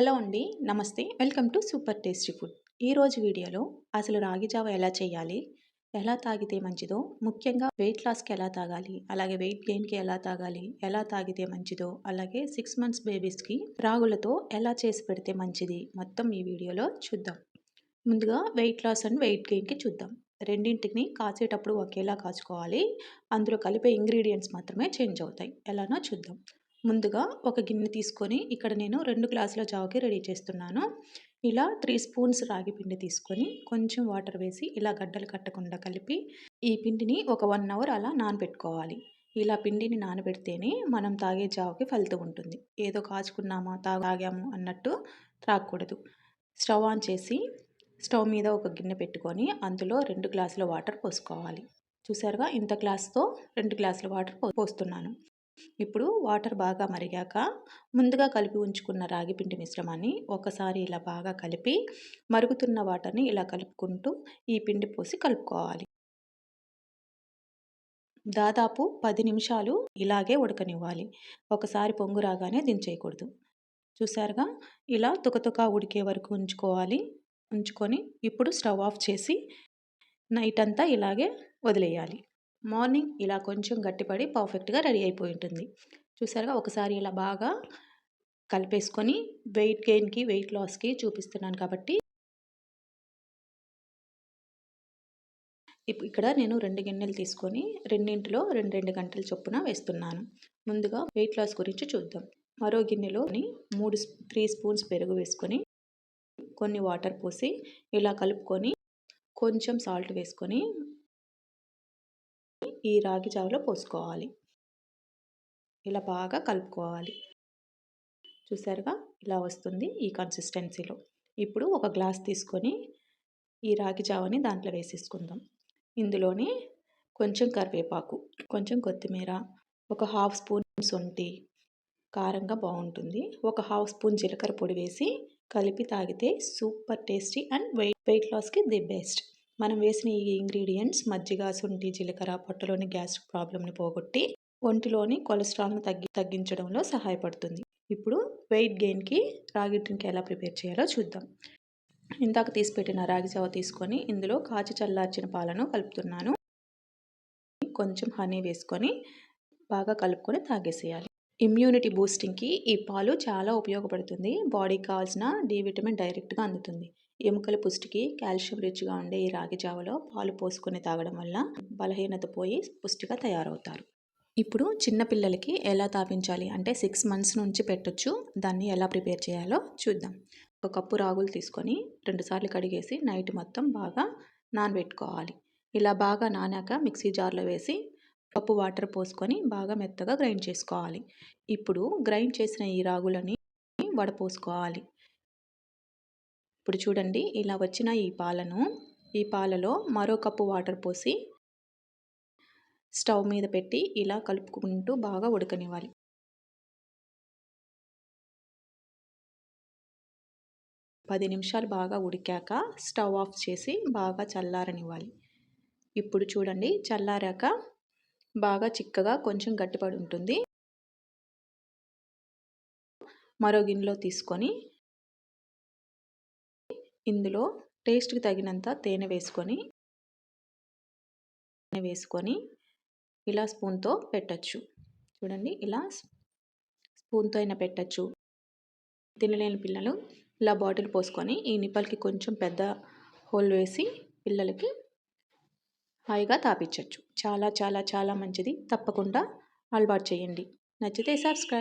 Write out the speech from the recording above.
Hello అండి నమస్తే. Welcome to super tasty food. ఈరోజు వీడియోలో అసలు రాగి జావ ఎలా చేయాలి ఎలా తాగితే మంచిదో ముఖ్యంగా వెయిట్ లాస్కి ఎలా తాగాలి అలాగే వెయిట్ గెయిన్కి ఎలా తాగాలి ఎలా తాగితే మంచిదో అలాగే సిక్స్ మంత్స్ బేబీస్కి రాగులతో ఎలా చేసి పెడితే మంచిది మొత్తం ఈ వీడియోలో చూద్దాం. ముందుగా వెయిట్ లాస్ అండ్ వెయిట్ గెయిన్కి చూద్దాం. రెండింటిని కాసేటప్పుడు ఒకేలా కాచుకోవాలి. అందులో కలిపే ఇంగ్రీడియంట్స్ మాత్రమే చేంజ్ అవుతాయి. ఎలానో చూద్దాం. ముందుగా ఒక గిన్నె తీసుకొని ఇక్కడ నేను రెండు గ్లాసుల జావకి రెడీ చేస్తున్నాను. ఇలా త్రీ స్పూన్స్ రాగి పిండి తీసుకొని కొంచెం వాటర్ వేసి ఇలా గడ్డలు కట్టకుండా కలిపి ఈ పిండిని ఒక వన్ అవర్ అలా నానబెట్టుకోవాలి. ఇలా పిండిని నానబెడితేనే మనం తాగే జావకి ఫలితం ఉంటుంది. ఏదో కాచుకున్నామా తాగాము అన్నట్టు త్రాగకూడదు స్టవ్ ఆన్ చేసి స్టవ్ మీద ఒక గిన్నె పెట్టుకొని అందులో రెండు గ్లాసుల వాటర్ పోసుకోవాలి. చూసారుగా ఇంత గ్లాస్తో రెండు గ్లాసుల వాటర్ పోస్తున్నాను. ఇప్పుడు వాటర్ బాగా మరిగాక ముందుగా కలిపి ఉంచుకున్న రాగిపిండి మిశ్రమాన్ని ఒకసారి ఇలా బాగా కలిపి మరుగుతున్న వాటర్ని ఇలా కలుపుకుంటూ ఈ పిండి పోసి కలుపుకోవాలి. దాదాపు పది నిమిషాలు ఇలాగే ఉడకనివ్వాలి. ఒకసారి పొంగు రాగానే దించేయకూడదు. చూసారుగా? ఇలా తుకతుక ఉడికే వరకు ఉంచుకోవాలి. ఉంచుకొని ఇప్పుడు స్టవ్ ఆఫ్ చేసి నైట్ అంతా ఇలాగే వదిలేయాలి. మార్నింగ్ ఇలా కొంచెం గట్టిపడి పర్ఫెక్ట్గా రెడీ అయిపోయి ఉంటుంది. చూసారుగా? ఒకసారి ఇలా బాగా కలిపేసుకొని వెయిట్ గెయిన్కి వెయిట్ లాస్కి చూపిస్తున్నాను కాబట్టి. ఇక్కడ నేను రెండు గిన్నెలు తీసుకొని రెండింటిలో రెండు రెండు గంటల చొప్పున వేస్తున్నాను. ముందుగా వెయిట్ లాస్ గురించి చూద్దాం. మరో గిన్నెలోని మూడు త్రీ స్పూన్స్ పెరుగు వేసుకొని కొన్ని వాటర్ పోసి ఇలా కలుపుకొని కొంచెం సాల్ట్ వేసుకొని ఈ రాగి జావలో పోసుకోవాలి. ఇలా బాగా కలుపుకోవాలి. చూసారుగా? ఇలా వస్తుంది ఈ కన్సిస్టెన్సీలో. ఇప్పుడు ఒక గ్లాస్ తీసుకొని ఈ రాగి జావని దాంట్లో వేసేసుకుందాం. ఇందులోనే కొంచెం కరివేపాకు కొంచెం కొత్తిమీర ఒక హాఫ్ స్పూన్ సొంటి కారంగా బాగుంటుంది. ఒక హాఫ్ స్పూన్ జీలకర్ర పొడి వేసి కలిపి తాగితే super tasty and weight weight లాస్కి ది బెస్ట్. మనం వేసిన ఈ ఇంగ్రీడియంట్స్ మజ్జిగ శుంఠి జీలకర్ర పొట్టలోని గ్యాస్ట్రిక్ ప్రాబ్లమ్ని పోగొట్టి ఒంటిలోని కొలెస్ట్రాల్ను తగ్గి తగ్గించడంలో సహాయపడుతుంది. ఇప్పుడు వెయిట్ గెయిన్కి రాగి డ్రింక్ ఎలా ప్రిపేర్ చేయాలో చూద్దాం. ఇందాక తీసి పెట్టిన రాగి జావ తీసుకొని ఇందులో కాచి చల్లార్చిన పాలను కలుపుతున్నాను. కొంచెం హనీ వేసుకొని బాగా కలుపుకొని తాగేసేయాలి. ఇమ్యూనిటీ బూస్టింగ్కి ఈ పాలు చాలా ఉపయోగపడుతుంది. బాడీకి కావాల్సిన డి విటమిన్ డైరెక్ట్గా అందుతుంది. ఎముకల పుష్టికి కాల్షియం రిచ్గా ఉండే ఈ రాగి జావలో పాలు పోసుకొని తాగడం వల్ల బలహీనత పోయి పుష్టిగా తయారవుతారు. ఇప్పుడు చిన్నపిల్లలకి ఎలా తాపించాలి అంటే సిక్స్ మంత్స్ నుంచి పెట్టొచ్చు. దాన్ని ఎలా ప్రిపేర్ చేయాలో చూద్దాం. ఒక కప్పు రాగులు తీసుకొని రెండుసార్లు కడిగేసి నైట్ మొత్తం బాగా నానబెట్టుకోవాలి. ఇలా బాగా నానాక మిక్సీ జార్లో వేసి కప్పు వాటర్ పోసుకొని బాగా మెత్తగా గ్రైండ్ చేసుకోవాలి. ఇప్పుడు గ్రైండ్ చేసిన ఈ రాగులని వడపోసుకోవాలి ఇప్పుడు చూడండి ఇలా వచ్చిన ఈ పాలను ఈ పాలలో మరో కప్పు వాటర్ పోసి స్టవ్ మీద పెట్టి ఇలా కలుపుకుంటూ బాగా ఉడకనివ్వాలి. పది నిమిషాలు బాగా ఉడికాక స్టవ్ ఆఫ్ చేసి బాగా చల్లారనివ్వాలి. ఇప్పుడు చూడండి చల్లారాక బాగా చిక్కగా కొంచెం గట్టిపడి ఉంటుంది. మరో గిన్నెలో తీసుకొని ఇందులో టేస్ట్కి తగినంత తేనె వేసుకొని తేనె వేసుకొని ఇలా స్పూన్తో పెట్టచ్చు. చూడండి ఇలా స్పూన్తో అయినా పెట్టచ్చు. తినలేని పిల్లలు ఇలా బాటిల్ పోసుకొని ఈ నిప్పలకి కొంచెం పెద్ద హోల్ వేసి పిల్లలకి హాయిగా తాపించవచ్చు చాలా చాలా చాలా మంచిది. తప్పకుండా అలవాటు చేయండి. నచ్చితే సబ్స్క్రైబ్